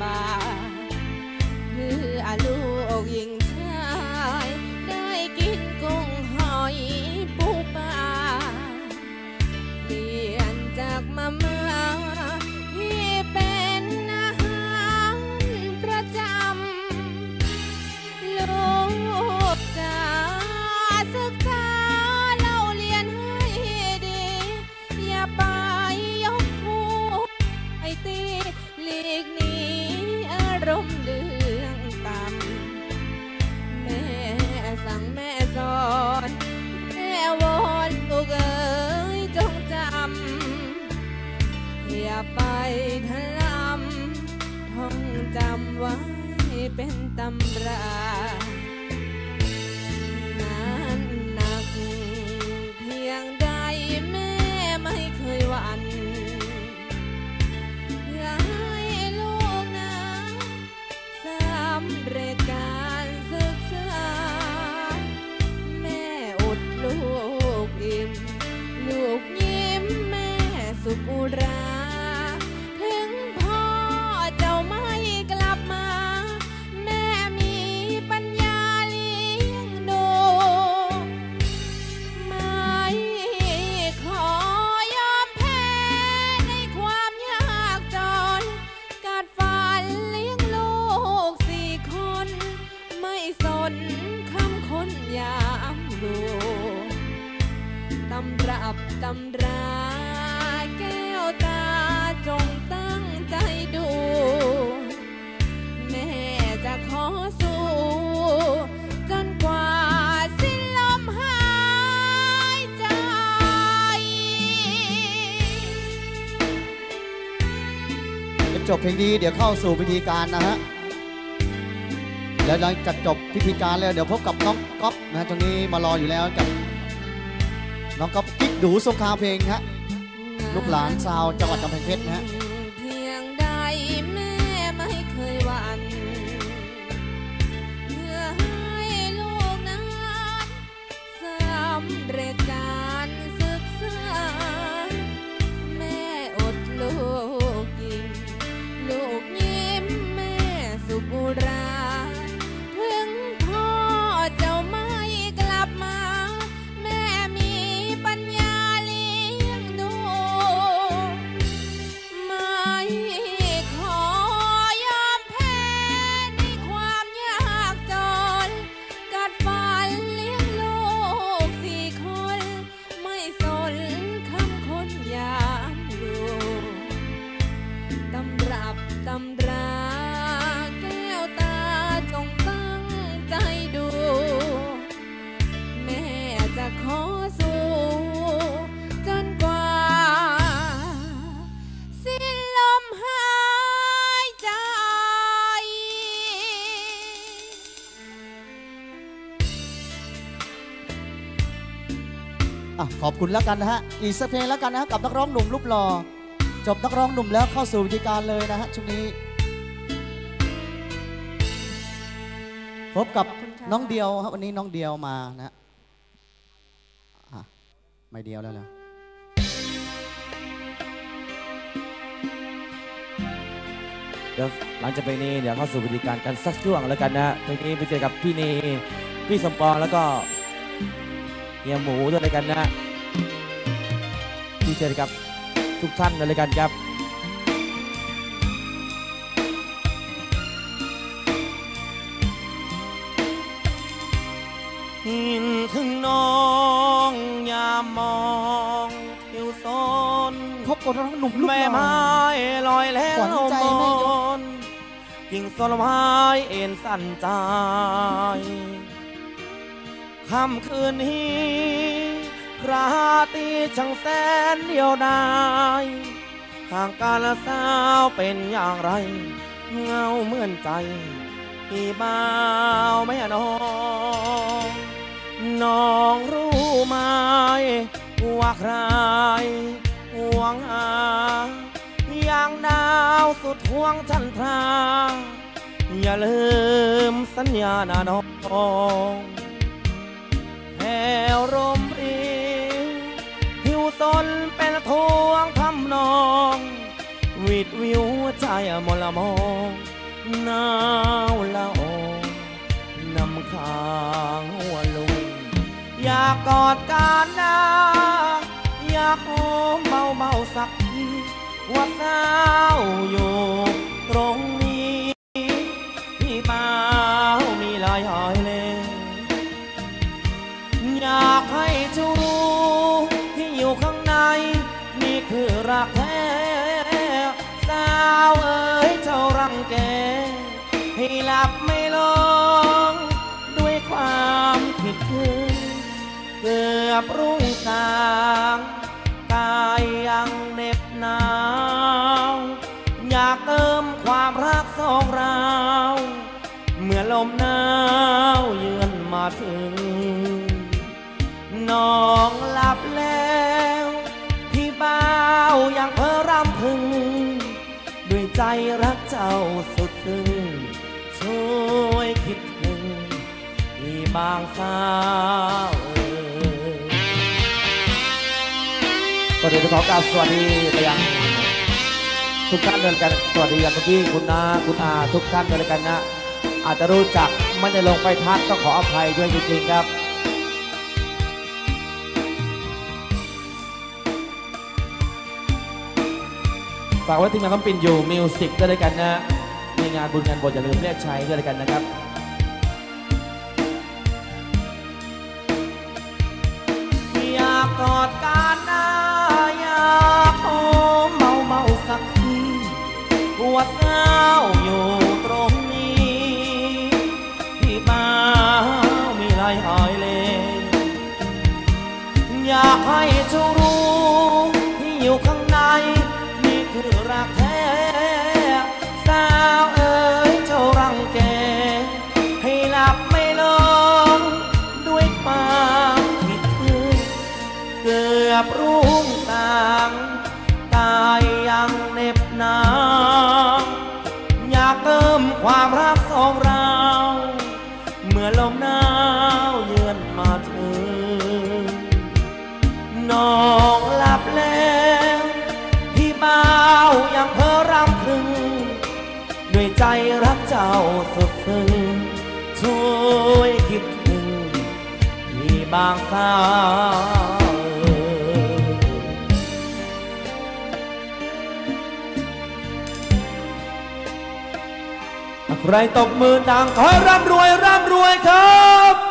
Bye. อำราแก้วตาจงตั้งใจดู แม่จะขอสู้จนกว่าสิ้นลมหายใจ จะจบเพลงนี้เดี๋ยวเข้าสู่พิธีการนะฮะเดี๋ยวหลังจากจบพิธีการแล้วเดี๋ยวพบกับน้องก๊อฟนะฮะตรงนี้มารออยู่แล้วกับ น้องก๊อฟกิ๊กดูสงครามเพลงฮะลูกหลานชาวจังหวัดกำแพงเพชรนะฮะ ขอบคุณแล้วกันนะฮะ อีกสักเพลงแล้วกันนะฮะกับนักร้องหนุ่มรูปหล่อจบนักร้องหนุ่มแล้วเข้าสู่พิธีการเลยนะฮะช่วงนี้ พบกับน้องเดียวครับวันนี้น้องเดียวมานะฮะอะไม่เดียวแล้วนะเดี๋ยวหลังจากเพลงนี้เดี๋ยวเข้าสู่วิธีการกันสักช่วงแล้วกันนะเพลงนี้ไปเจอกับพี่เนพี่สมปองแล้วก็ เฮียหมูด้วยเลยกันนะพี่เจอกับทุกท่านเลยกันครับหินถึงน้องยามมองทิวโซนพบกับนักร้องหนุ่มรูปหแม่ล่อไม้ลอยแล้วขวัญใจแม่ยกนกิ่งสลไม้เอ็นสั่นใจ ค่ำคืนนี้ราตรีช่างแสนเดียวดายห่างการละสาวเป็นอย่างไร เงาเหมือนใจพี่บ่าวแม่น้อง น้องรู้ไหมว่าใครห่วงหาอย่างดาวสุดห่วงจันทรา อย่าลืมสัญญานะน้อง วลมริวผิวตนเป็นทวงทำนองวิดวิวใจมลมองหนาวละอองนำค้างหัวลุงอยากกอดกันนะอยากหอมเบาเบาๆสักว่าสาวับไม่ลง ด้วยความคิดถึงเกือบรุ่างสาก็เดี๋ยวจะขอกราบสวัสดีไปยังทุกท่านเลยกันสวัสดีอย่างเมื่คุณนาคุณอาทุกท่านเลยกันนะ อาจจะรู้จักไม่ได้ลงไปทักต้องขออภัยด้วยจริงๆครับฝากไว้ที่งานต้องปินอยู่มิวสิกด้วยกันนะในงานบุญงานบทอย่าลืมเรียกใช้ด้วยกันนะครับากกอดกันนาอยากโอมเมาเมาสักทีปวดเศร้าอยู่ตรงนี้ ที่บ้ามีไรหอยเลยอยากให้ บรุ่งสางกายยังเหน็บหนาวอยากเติมความรักสองเรา เมื่อลมหนาวเยือนมาถึงน้องหลับแล้วพี่บ่าวยังเพ้อรำพึงด้วยใจรักเจ้าสุดซึ้งช่วยคิดถึงมีบางสาว ใครตบมือดังขอให้ร่ำรวยร่ำรวยครับ